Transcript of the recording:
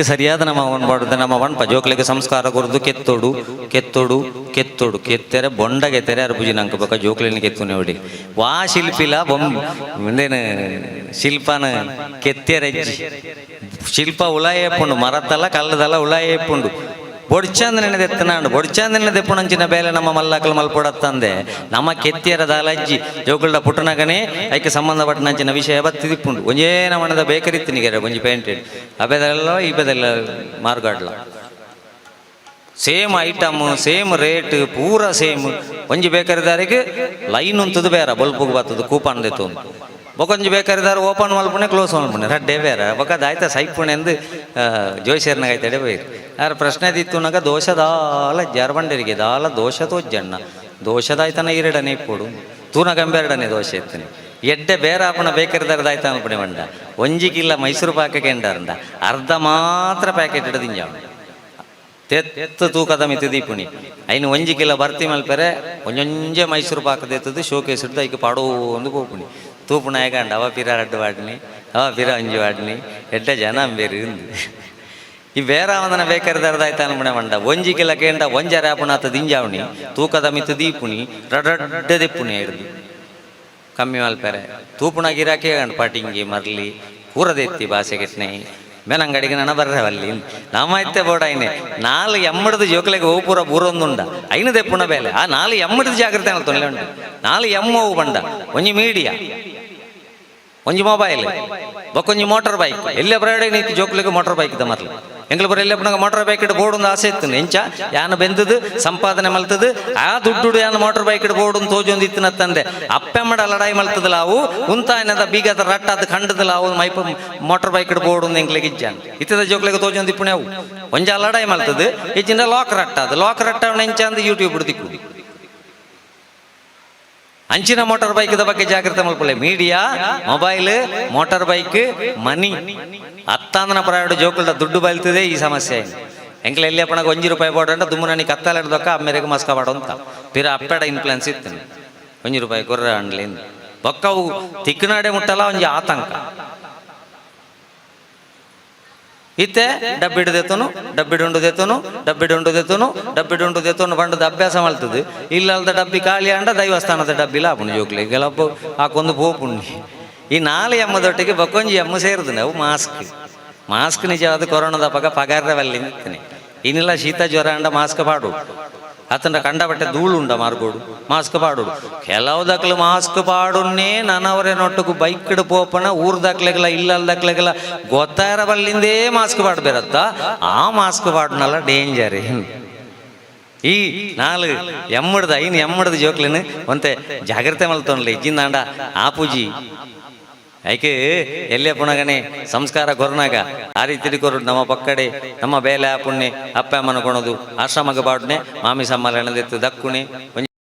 ಸರಿಯಾದ ನಮ್ಮ ಅವನ್ ಬಾಡುತ್ತೆ ನಮ್ಮ ಅವನ್ ಪಜೋಕ್ಲಿಗೆ ಸಂಸ್ಕಾರ ಕೊರದು ಕೆತ್ತೋಡು ಕೆತ್ತೋಡು ಕೆತ್ತೋಡು, ಕೆತ್ತೆರೆ ಬೊಂಡ ತೆರೆ ಅರ್ಬುಜಿ ನಂಕ ಬೊಕ್ಕ ಜೋಕ್ಲಿನ ಕೆತ್ತು ನೋಡಿ. ವಾ ಶಿಲ್ಪಿಲ ಬೊಂ ಮುಂದೇನು ಶಿಲ್ಪನ ಕೆತ್ತೆರೆ ಶಿಲ್ಪ ಉಲಾಯ ಎಪ್ಪುಂಡು ಮರದ್ದಲ್ಲ ಕಲ್ಲದಲ್ಲ ಎಪ್ಪುಂಡು ಬೊಡ್ಚಂದ ನೆನೆದೆತ್ತನಾಂಡು ಬೊಡ್ಚಂದ ನೆನೆದೆಪ್ಪುಣಂಚಿನ ಬೇಲೆ ನಮ್ಮ ಮಲ್ಲಕಲ್ ಮಲ್ಪೊಡತ್ತಂದೆ ನಮ್ಮ ಕೆತ್ತಿಯರ ದಾಲಜ್ಜಿ ಜೋಗಳ ಪುಟ್ಟನಗನೆ ಐಕೆ ಸಂಬಂಧಪಟ್ಟನಂಚಿನ ವಿಷಯ ಬತ್ತಿದಿಪ್ಪುಂಡು ಒಂಜೇ ಬೇಕರಿ ಬೇಕರಿತ್ತಿನಿಗೆರೆ ಒಂಜಿ ಪೇಂಟೆಡ್. ಅಬೆದೆಲ್ಲ ಇಬೆದೆಲ್ಲ ಮಾರ್ಗಾಡ್ಲ. ಸೇಮ್ ಐಟಮ್, ಸೇಮ್ ರೇಟ್, ಪೂರ ಸೇಮ್. ಒಂಜಿ ಬೇಕರಿದಾರಿಗೆ ಲೈನ್ ಉಂತದು ಬೇರೆ, ಬಲ್ಪುಗೆ ಬರ್ತದೆ ಕೂಪನ್ ದೆತ್ತು ಬೊಕೊಂಜಿ ಬೇಕಾರಿದ್ದಾರೆ ಓಪನ್ ಮಲ್ಪುಣೆ ಕ್ಲೋಸ್ ಮಲ್ಪುಣೆ ರಡ್ಡೆ ಬೇರೆ. ಒಕ್ಕದ ಆಯ್ತಾ ಸೈಪುಣೆ ಎಂದು ಜೋಯಿಸರ್ನಾಗ ಎಡೆ ಬೈರು ಯಾರು ಪ್ರಶ್ನೆ ದಿತ್ತು ನಗ ದೋಷದಾಲ ಜರ್ಬಂಡರಿಗೆ, ದಾಲ ದೋಷ ತೋಜ್ಜಣ್ಣ ದೋಷದಾಯ್ತನ ಇರಡನೆ ಕೊಡು. ತೂನ ಗಂಬೆರಡನೆ ದೋಷ ಇರ್ತೀನಿ ಎಡ್ಡೆ ಬೇರೆ ಆಪಣ ಬೇಕಾರಿದಾರದಾಯ್ತ ಅನ್ಪಣೆ ಮಂಡ. ಒಂಜಿ ಕಿಲ್ಲ ಮೈಸೂರು ಪಾಕಕ್ಕೆ ಎಂಡಾರಂಡ ಅರ್ಧ ಮಾತ್ರ ಪ್ಯಾಕೆಟ್ ಹಿಡಿದಿಂಜಾವ ತೆತ್ತು ತೂಕದ ಮಿತಿ ದೀಪುಣಿ. ಐನು ಒಂಜಿ ಕಿಲ ಬರ್ತಿ ಮಲ್ಪೆರೆ, ಒಂಜೊಂಜೆ ಮೈಸೂರು ಪಾಕ ಎತ್ತದು ಶೋಕೇಸ್ ಹಿಡ್ದು ಐಕೆ ಪಾಡೋ ಒಂದು ತೂಪುಣ ಆಯ್ಕಂಡ ಅವ ಪಿರ ರಡ್ಡು ವಾಡ್ನಿ, ಎಡ್ಡ ಜನ ಬೇರೆ ಇಂದು ಈ ಬೇರೆ ಅವನ ಬೇಕಾರ್ದಾಯ್ತ ಅನ್ಪಣೆ ಮಂಡ. ಒಂಜಿ ಕಿಲ ಕೇಂಡ ಒಂಜ ರ್ಯಾಪುಣ ಆತ ದಿಂಜಾವಣಿ, ತೂಕದ ಮಿತಿ ದೀಪುಣಿ ರಡ್ಡ ದಿಪ್ಪುಣಿ ಹಿಡ್ದು ಕಮ್ಮಿ ಮಲ್ಪೆರೆ ತೂಪುಣ ಗಿರಾಕಿ ಕಂಡು ಪಾಟಿಂಗಿ ಮರ್ಲಿ ಕೂರದೆತ್ತಿ ಭಾಷೆಗೆಟ್ನೆ ಮೇನಂಗಡಿಗೆ ನನ ಬರ್ರವಲ್ಲಿ ನಮ್ಮ ಇತ್ತೆ ಬೋಡ ಐನೆ. ನಾಲ್ ಎಮ್ಮಡದು ಜೋಕಲೆಗೆ ಪೂರ ಬೂರೊಂದುಂಡ. ಐನ ದೆಪ್ಪುಣ ಬೇಲೆ. ಆ ನಾಲ್ ಎಮ್ಮಡದು ಜಾಗ್ರತೆ ಅನ್ನೋ ತೊಂದರೆ ಉಂಟು. ನಾಲ್ ಎಮ್ಮವು ಬಂಡ. ಒಂಜಿ ಮೀಡಿಯಾ. ಒಂಜಿ ಮೊಬೈಲ್ ಬೊಕ್ಕೊಂಜಿ ಮೋಟಾರ್ ಬೈಕ್ ಎಲ್ಲೇ ಬರಡೆ ನೀತಿ ಜೋಕ್ಲಿಗೆ ಮೋಟಾರ್ ಬೈಕ್ ದ ಮರ್ಲು ಎಂಗ್ಲ ಬರ ಎಲ್ಲೇ ಪುನಗ ಮೋಟಾರ್ ಬೈಕ್ ಇಟ್ಟು ಬೋರ್ಡ್ ಒಂದು ಆಸೆ ಇತ್ತು. ಎಂಚ, ಯಾನ ಬೆಂದದು ಸಂಪಾದನೆ ಮಲ್ತದು ಆ ದುಡ್ಡು ಯಾನು ಮೋಟಾರ್ ಬೈಕ್ ಇಟ್ಟು ಬೋರ್ಡ್ ತೋಜೊಂದು ಇತ್ತಿನ ತಂದೆ ಅಪ್ಪೆಮ್ಮಡ ಲಡಾಯಿ ಮಲ್ತದಲ್ಲ ಅವು ಉಂತಾಯನದ ಬೀಗದ ರಟ್ಟ ಅದು ಖಂಡದಲ್ಲ ಅವು, ಮೈಪ ಮೋಟಾರ್ ಬೈಕ್ ಇಟ್ಟು ಬೋರ್ಡ್ ಒಂದು ಎಂಗ್ಲಿಗೆ ಇಜ್ಜಾನ ಇತ್ತದ ಜೋಕ್ಲಿಗೆ ತೋಜೊಂದು ಇಪ್ಪುಣೆ ಅವು. ಒಂಜ ಲಡಾಯಿ ಮಲ್ತದು ಹೆಚ್ಚಿನ ಲಾಕ್ ರಟ್ಟ. ಅದು ಲಾಕ್ ರಟ್ಟ ಎಂಚ ಅಂದ ಯೂಟ್ಯೂಬ್ ಹಿಡ್ದಿಕ್ಕು ಅಂಚಿನ ಮೋಟಾರ್ ಬೈಕ್ದ ಬಗ್ಗೆ ಜಾಗ್ರತೆ ಮಾಡ್ಕೊಳ್ಳಿ. Media mobile motor bike money ಹತ್ತಾಂದನ ಪ್ರಾಯಡ್ ಜೋಕುಲ್ಡ ದುಡ್ಡು ಬೈಲ್ತದೆ ಈ ಸಮಸ್ಯೆ ಎಂಕ್ಲ ಎಲ್ಲಿ ಅಪ್ಪಣಗ ಒಂಜಿ ರೂಪಾಯಿ ಬೋಡಂಡ ದುಮ್ಮನನಿ ಕತ್ತಲ ಹಿಡ್ದೊಕ್ಕ ಅಮ್ಮೆರೆಗೆ ಮಸ್ಕ ಬಾಡು ಅಂತ. ಪೀರ ಅಪ್ಪೆಡ ಇನ್ಫ್ಲುಯೆನ್ಸ್ ಇತ್ತು ಒಂಜಿ ರೂಪಾಯಿ ಕೊರ್ರ ಅಂಡ್ಲಿಂದ ಬೊಕ್ಕವು ತಿಕ್ಕನಾಡೆ ಮುಟ್ಟಲ್ಲ, ಒಂಜಿ ಆತಂಕ. ಇತ್ತೆ ಡಬ್ಬಿಡು ದೆತ್ತನು ಡಬ್ಬಿಡುಂಡು ದೇತನು ಡಬ್ಬಿಡುಂಡು ದೇತನು ಡಬ್ಬಿಡುಂಡು ದೇತನು ಬಂಡದ ಅಭ್ಯಾಸ ಮಾಡ್ತದೆ. ಇಲ್ಲಲ್ದ ಡಬ್ಬಿ ಖಾಲಿ ಅಂಡ ದೈವಸ್ಥಾನದ ಡಬ್ಬಿ ಲಾಪುಣಿ ಜೋಕ್ಲಿ. ಗೆಲಪ್ಪ ಹಾಕೊಂದು ಪೋಪುಣ್ಣಿ ಈ ನಾಳೆ ಎಮ್ಮದೊಟ್ಟಿಗೆ ಬಕ್ಕೊಂಜಿ ಎಮ್ಮ ಸೇರಿದು ಅವು ಮಾಸ್ಕ್. ಮಾಸ್ಕ್ ನಿಜವಾದ ಕೊರೋನಾದ ಪಗ ಪಗಾರವಲ್ಲಿ ನಿಂತೀನಿ. ಇನ್ನಿಲ್ಲ ಶೀತ ಜ್ವರ ಅಂಡ ಮಾಸ್ಕ್ ಪಾಡು. ಅತನ ಕಂಡ ಬಟ್ಟೆ ಧೂಳು ಉಂಡ ಮಾರ್ಗೋಡು, ಮಾಸ್ಕ್ ಪಾಡು ಕೆಲವು ದಕ್ಲು ಮಾಸ್ಕ್ ನನವರೇ ನೊಟ್ಟುಕು ಬೈಕ್ ಇಡು ಪೋಪಣ ಊರ್ ದಕ್ಲೆಗಲ ಇಲ್ಲಲ್ ದಕ್ಲೆಗಲ ಗೊತ್ತಾರ ಬಲ್ಲಿಂದೇ ಮಾಸ್ಕ್ ಪಾಡ್ಬೇರತ್ತ ಆ ಮಾಸ್ಕ್ ಪಾಡ್ನಲ್ಲ ಡೇಂಜರ್ ಈ ನಾಲ್ ಎಮ್ಮಡ್ದ, ಐನ್ ಎಮ್ಮಡ್ದ ಜೋಕ್ಲಿನ ಒಂತೆ ಜಾಗ್ರತೆ ಮಲ್ತೋನ್ಲಿ ಇಜ್ಜಿಂದಾಂಡ ಆ ಐಕೆ ಎಲ್ಲೇ ಪುಣಗಣೆ ಸಂಸ್ಕಾರ ಕೊರನಾಗ. ಆ ರೀತಿ ಕೊರು ನಮ್ಮ ಪಕ್ಕಡೆ, ನಮ್ಮ ಬೇಲೆ ಪುಣ್ಯ, ಅಪ್ಪ ಅಮ್ಮನ ಕೊಣದು ಆಶ್ರಮಗ ಬಾಡ್ನೆ ಮಾಮಿ ಸಮ್ಮಲ ಎಣದೆತ್ತು ದಕ್ಕುಣೆ